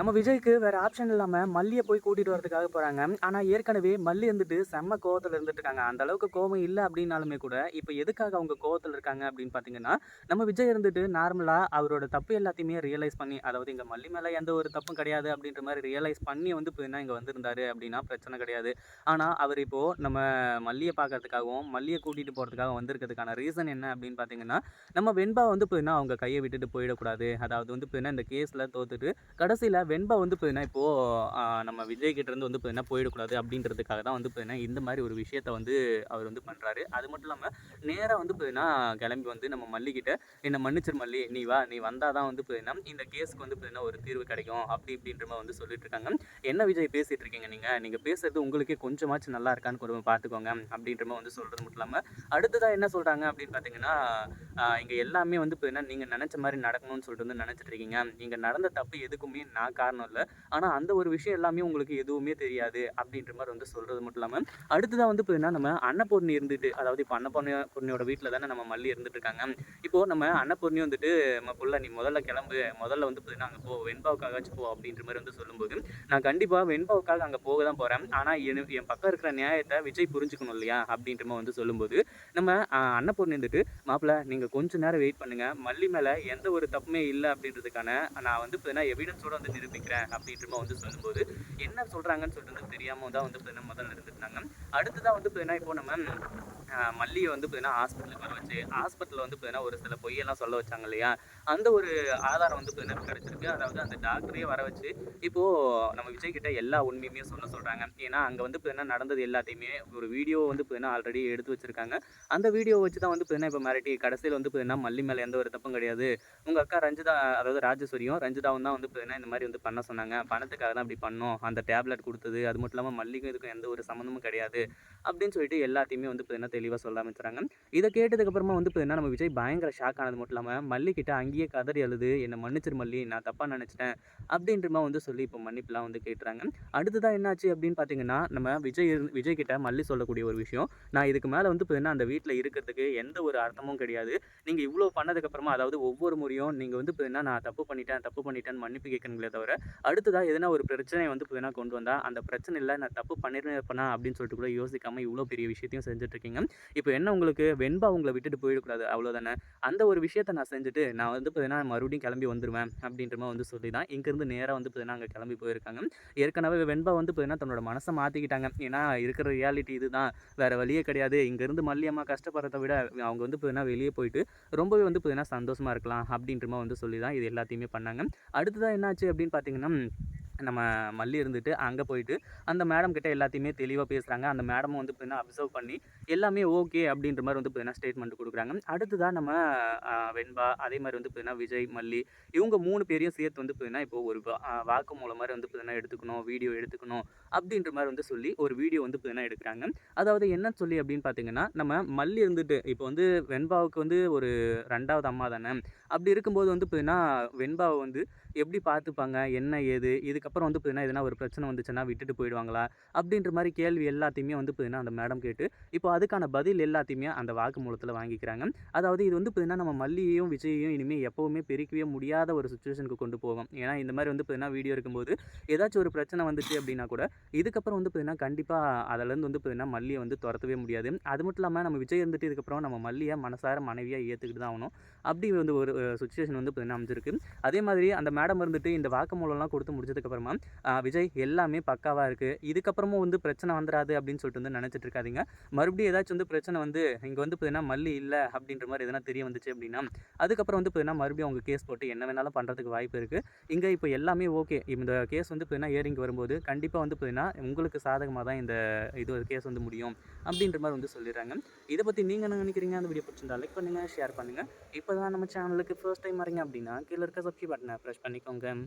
நம்ம விஜய்க்கு வேற ஆப்ஷன் இல்லாமல் மல்லியை போய் கூட்டிட்டு வரதுக்காக போறாங்க. ஆனால் ஏற்கனவே மல்லி இருந்துட்டு செம்ம கோவத்தில் இருந்துட்டு இருக்காங்க. அந்த அளவுக்கு கோவம் இல்லை அப்படின்னாலுமே கூட இப்போ எதுக்காக அவங்க கோவத்தில் இருக்காங்க அப்படின்னு பார்த்தீங்கன்னா நம்ம விஜய் இருந்துட்டு நார்மலாக அவரோட தப்பு எல்லாத்தையுமே ரியலைஸ் பண்ணி அதாவது இங்கே மல்லி மேலே எந்த ஒரு தப்பும் கிடையாது அப்படின்ற மாதிரி ரியலைஸ் பண்ணி வந்து இப்போ இங்கே வந்திருந்தாரு அப்படின்னா பிரச்சனை கிடையாது. ஆனால் அவர் இப்போ நம்ம மல்லியை பார்க்கறதுக்காகவும் மல்லியை கூட்டிட்டு போகிறதுக்காக வந்திருக்கிறதுக்கான ரீசன் என்ன அப்படின்னு பார்த்தீங்கன்னா நம்ம வெண்பா வந்து இப்போ அவங்க கையை விட்டுட்டு போயிடக்கூடாது. அதாவது வந்து இப்போ இந்த கேஸில் தோத்துட்டு கடைசியில் வெண்பா வந்து பார்த்தீங்கன்னா இப்போது நம்ம விஜய் கிட்ட இருந்து வந்து பார்த்தீங்கன்னா போயிடக்கூடாது அப்படின்றதுக்காக தான் வந்து பார்த்தீங்கன்னா இந்த மாதிரி ஒரு விஷயத்த வந்து அவர் வந்து பண்ணுறாரு அது மட்டும் இல்லாமல் நேராக வந்து பார்த்தீங்கன்னா கிளம்பி வந்து நம்ம மல்லிக்கிட்ட என்னை மன்னிச்சிரு மல்லி நீ வா நீ வந்தால் தான் வந்து பார்த்தீங்கன்னா இந்த கேஸுக்கு வந்து பார்த்தீங்கன்னா ஒரு தீர்வு கிடைக்கும் அப்படி இப்படின்ற மாதிரி வந்து சொல்லிட்டு இருக்காங்க. என்ன விஜய் பேசிகிட்டு இருக்கீங்க நீங்கள் நீங்கள் பேசுறது உங்களுக்கே கொஞ்சமாச்சும் நல்லா இருக்கான்னு கொஞ்சம் பார்த்துக்கோங்க அப்படின்ற மாதிரி வந்து சொல்கிறது மட்டும் இல்லாமல் அடுத்ததாக என்ன சொல்கிறாங்க அப்படின்னு பார்த்தீங்கன்னா இங்கே எல்லாமே வந்து பார்த்தீங்கன்னா நீங்கள் நினச்ச மாதிரி நடக்கணும்னு சொல்லிட்டு வந்து நினச்சிட்டு இருக்கீங்க. இங்கே நடந்த தப்பு எதுக்குமே நான் காரணம் இல்லை. ஆனால் அந்த ஒரு விஷயம் எல்லாமே உங்களுக்கு எதுவுமே தெரியாது அப்படின்ற மாதிரி வந்து சொல்கிறது மட்டும் இல்லாமல் அடுத்ததாக வந்து பார்த்தீங்கன்னா நம்ம அன்னபூர்ணி இருந்துட்டு அதாவது இப்போ அன்னபூர்ணி பொண்ணியோட வீட்டில் தானே நம்ம மல்லி இருந்துட்டு இருக்காங்க. இப்போது நம்ம அன்னபூர்ணி வந்துட்டு நம்ம புள்ள நீ முதல்ல கிளம்பு முதல்ல வந்து பார்த்தீங்கன்னா அங்கே போ வெண்பாவுக்காகச்சும் போ அப்படின்ற மாதிரி வந்து சொல்லும்போது நான் கண்டிப்பாக வெண்பாவுக்காக அங்கே போக தான் போகிறேன் ஆனால் என் என் பக்கம் இருக்கிற நியாயத்தை விஜய் புரிஞ்சுக்கணும் இல்லையா அப்படின்ற மாதிரி வந்து சொல்லும்போது நம்ம அன்னபூர்ணி வந்துட்டு மாப்பிள்ள நீங்கள் கொஞ்ச நேரம் வெயிட் பண்ணுங்கள் மல்லி மேலே எந்த ஒரு தப்புமே இல்லை அப்படின்றதுக்கான நான் வந்து பார்த்தீங்கன்னா எவிடன்ஸோட வந்து நிரூபிக்கிறேன் அப்படின்ற வந்து சொல்லும்போது என்ன சொல்கிறாங்கன்னு சொல்லிட்டு தெரியாமல் தான் வந்து பார்த்தீங்கன்னா முதல்ல இருந்துருந்தாங்க அடுத்ததாக வந்து பார்த்தீங்கன்னா இப்போ நம்ம மல்லியை வந்து பார்த்தீங்கன்னா ஹாஸ்பிட்டலுக்கு வர வச்சு ஹாஸ்பிட்டலில் வந்து பார்த்தீங்கன்னா ஒரு சில பொய்யெல்லாம் சொல்ல வச்சாங்க இல்லையா? அந்த ஒரு ஆதாரம் வந்து பார்த்தீங்கன்னா கிடச்சிருக்கு. அதாவது அந்த டாக்டரையே வர வச்சு இப்போது நம்ம விஜய் கிட்ட எல்லா உண்மையுமே சொல்ல சொல்கிறாங்க ஏன்னா அங்கே வந்து பார்த்தீங்கன்னா நடந்தது எல்லாத்தையுமே ஒரு வீடியோ வந்து பார்த்தீங்கன்னா ஆல்ரெடி எடுத்து வச்சுருக்காங்க. அந்த வீடியோ வச்சு தான் வந்து பார்த்தீங்கன்னா இப்போ மிரட்டி கடைசியில் வந்து பார்த்தீங்கன்னா மல்லி மேலே எந்த ஒரு தப்பும் கிடையாது. உங்கள் அக்கா ரஞ்சிதா அதாவது ராஜேஸ்வரியும் ரஞ்சிதாவும் தான் வந்து பார்த்தீங்கன்னா இந்த மாதிரி வந்து பண்ண சொன்னாங்க. பணத்துக்காக தான் அப்படி பண்ணோம். அந்த டேப்லெட் கொடுத்தது. அது மட்டும் இல்லாமல் மல்லிக்கும் இதுக்கும் எந்த ஒரு சம்மந்தமும் கிடையாது. அப்படின்னு சொல்லிட்டு எல்லாத்தையுமே வந்து பார்த்தீங்கன்னா தெளிவாக சொல்ல ஆரம்பிச்சுறாங்க இதை கேட்டதுக்கப்புறமா வந்து பார்த்தீங்கன்னா நம்ம விஜய் பயங்கர ஷாக் ஆனது மட்டும் இல்லாமல் மல்லிக்கிட்ட அங்கேயே கதறி அழுது என்னை மன்னிச்சிரு மல்லி நான் தப்பாக நினச்சிட்டேன். அப்படின்றமா வந்து சொல்லி இப்போ மன்னிப்புலாம் வந்து கேட்டுறாங்க. அடுத்ததாக என்னாச்சு அப்படின்னு பார்த்தீங்கன்னா நம்ம விஜய் விஜய் கிட்ட மல்லி சொல்லக்கூடிய ஒரு விஷயம். நான் இதுக்கு மேலே வந்து பார்த்தீங்கன்னா அந்த வீட்டில் இருக்கிறதுக்கு எந்த ஒரு அர்த்தமும் கிடையாது. நீங்கள் இவ்வளோ பண்ணதுக்கப்புறமா அதாவது ஒவ்வொரு முறையும் நீங்கள் வந்து பார்த்தீங்கன்னா நான் தப்பு பண்ணிட்டேன் தப்பு பண்ணிட்டேன்னு மன்னிப்பு கேட்கணுங்களே தவிர அடுத்ததாக எதனா ஒரு பிரச்சனையை வந்து பார்த்தீங்கன்னா கொண்டு வந்தால் அந்த பிரச்சனை இல்லை நான் தப்பு பண்ணிருப்பேனா அப்படின்னு சொல்லிட்டு கூட யோசிக்காமல் இவ்வளோ பெரிய விஷயத்தையும் செஞ்சுட்ருக்கீங்க. இப்போ என்ன உங்களுக்கு வெண்பா உங்களை விட்டுட்டு போயிடக்கூடாது அவ்வளோதானே அந்த ஒரு விஷயத்தை நான் செஞ்சுட்டு நான் வந்து பார்த்தீங்கன்னா மறுபடியும் கிளம்பி வந்துடுவேன் அப்படின்ற மாதிரி வந்து சொல்லி தான் இங்கேருந்து நேராக வந்து பார்த்தீங்கன்னா அங்கே கிளம்பி போயிருக்காங்க. ஏற்கனவே வெண்பா வந்து பார்த்தீங்கன்னா தன்னோட மனசை மாற்றிக்கிட்டாங்க ஏன்னா இருக்கிற ரியாலிட்டி இதுதான். வேறு வழியே கிடையாது. இங்கேருந்து மல்லியம்மா கஷ்டப்படுறத விட அவங்க வந்து பார்த்தீங்கன்னா வெளியே போயிட்டு ரொம்பவே வந்து பார்த்தீங்கன்னா சந்தோஷமாக இருக்கலாம் அப்படின்ற மாதிரி வந்து சொல்லி தான் இது எல்லாத்தையுமே பண்ணாங்க. அடுத்ததாக என்னாச்சு அப்படின்னு பார்த்தீங்கன்னா நம்ம மல்லி இருந்துட்டு அங்கே போயிட்டு அந்த மேடம் கிட்ட எல்லாத்தையுமே தெளிவாக பேசுகிறாங்க அந்த மேடமும் வந்து பார்த்தீங்கன்னா அப்சர்வ் பண்ணி எல்லாமே ஓகே அப்படின்ற மாதிரி வந்து பார்த்தீங்கன்னா ஸ்டேட்மெண்ட் கொடுக்குறாங்க. அடுத்ததாக நம்ம வெண்பா அதே மாதிரி வந்து பார்த்தீங்கன்னா விஜய் மல்லி இவங்க மூணு பேரையும் சேர்த்து வந்து பார்த்தீங்கன்னா இப்போ ஒரு வா- ஆஹ், மாதிரி வந்து பார்த்திங்கன்னா எடுத்துக்கணும் வீடியோ எடுத்துக்கணும் அப்படின்ற மாதிரி வந்து சொல்லி ஒரு வீடியோ வந்து பார்த்திங்கன்னா எடுக்கிறாங்க. அதாவது என்ன சொல்லி அப்படின்னு பார்த்தீங்கன்னா நம்ம மல்லி இருந்துட்டு இப்போ வந்து வெண்பாவுக்கு வந்து ஒரு ரெண்டாவது அம்மா தானே? அப்படி இருக்கும்போது வந்து பார்த்தீங்கன்னா வெண்பாவை வந்து எப்படி பார்த்துப்பாங்க? என்ன ஏது? இதுக்கப்புறம் வந்து பார்த்தீங்கன்னா எதனா ஒரு பிரச்சனை வந்துச்சுன்னா விட்டுட்டு போயிடுவாங்களா? அப்படின்ற மாதிரி கேள்வி எல்லாத்தையுமே வந்து பார்த்தீங்கன்னா அந்த மேடம் கேட்டு இப்போ அதுக்கான பதில் எல்லாத்தையுமே அந்த வாக்குமூலத்தில் வாங்கிக்கிறாங்க. அதாவது இது வந்து பார்த்தீங்கன்னா நம்ம மல்லியையும் விஜயையும் இனிமேல் எப்போவுமே பிரிக்கவே முடியாத ஒரு சுச்சுவேஷனுக்கு கொண்டு போகும். ஏன்னா இந்த மாதிரி வந்து பார்த்தீங்கன்னா வீடியோ இருக்கும்போது ஏதாச்சும் ஒரு பிரச்சனை வந்துச்சு அப்படின்னா கூட இதுக்கப்புறம் வந்து பார்த்தீங்கன்னா கண்டிப்பாக அதிலேருந்து வந்து பார்த்தீங்கன்னா மல்லியை வந்து துரத்தவே முடியாது. அது மட்டும் இல்லாமல் நம்ம விஜய் இருந்துட்டு இதுக்கப்புறம் நம்ம மல்லியை மனசார மனைவியாக ஏற்றுக்கிட்டு தான் ஆகணும். அப்படி வந்து ஒரு சுச்சுவேஷன் வந்து பார்த்தீங்கன்னா அமைஞ்சிருக்கு. அதே மாதிரி அந்த மேடம் இருந்துட்டு இந்த வாக்குமூலம்லாம் கொடுத்து முடிச்சதுக்கப்புறமா விஜய் எல்லாமே பக்காவாக இருக்குது இதுக்கப்புறமும் வந்து பிரச்சனை வந்துடாது அப்படின்னு சொல்லிட்டு வந்து நினச்சிட்டு இருக்காதீங்க. மறுபடியும் ஏதாச்சும் வந்து பிரச்சனை வந்து இங்கே வந்து பார்த்தீங்கன்னா மல்லி இல்லை அப்படின்ற மாதிரி எதனா தெரிய வந்துச்சு அப்படின்னா அதுக்கப்புறம் வந்து பார்த்தீங்கன்னா மறுபடியும் அவங்க கேஸ் போட்டு என்ன வேணாலும் பண்ணுறதுக்கு வாய்ப்பு இருக்குது இங்கே இப்போ எல்லாமே ஓகே. இந்த கேஸ் வந்து பார்த்தீங்கன்னா ஏறிங்க வரும்போது கண்டிப்பாக வந்து பார்த்தீங்கன்னா உங்களுக்கு சாதகமாக தான் இந்த இது ஒரு கேஸ் வந்து முடியும் அப்படின்ற மாதிரி வந்து சொல்லிடுறாங்க. இதை பற்றி நீங்கள் என்ன நினைக்கிறீங்க? அந்த வீடியோ பிடிச்சிருந்தா லைக் பண்ணுங்கள் ஷேர் பண்ணுங்கள் இப்போ தான் நம்ம சேனலுக்கு ஃபர்ஸ்ட் டைம் வரீங்க அப்படின்னா கீழே இருக்க சப்ஸ்கிரைப் பட்டனை ப்ரெஸ் panikong game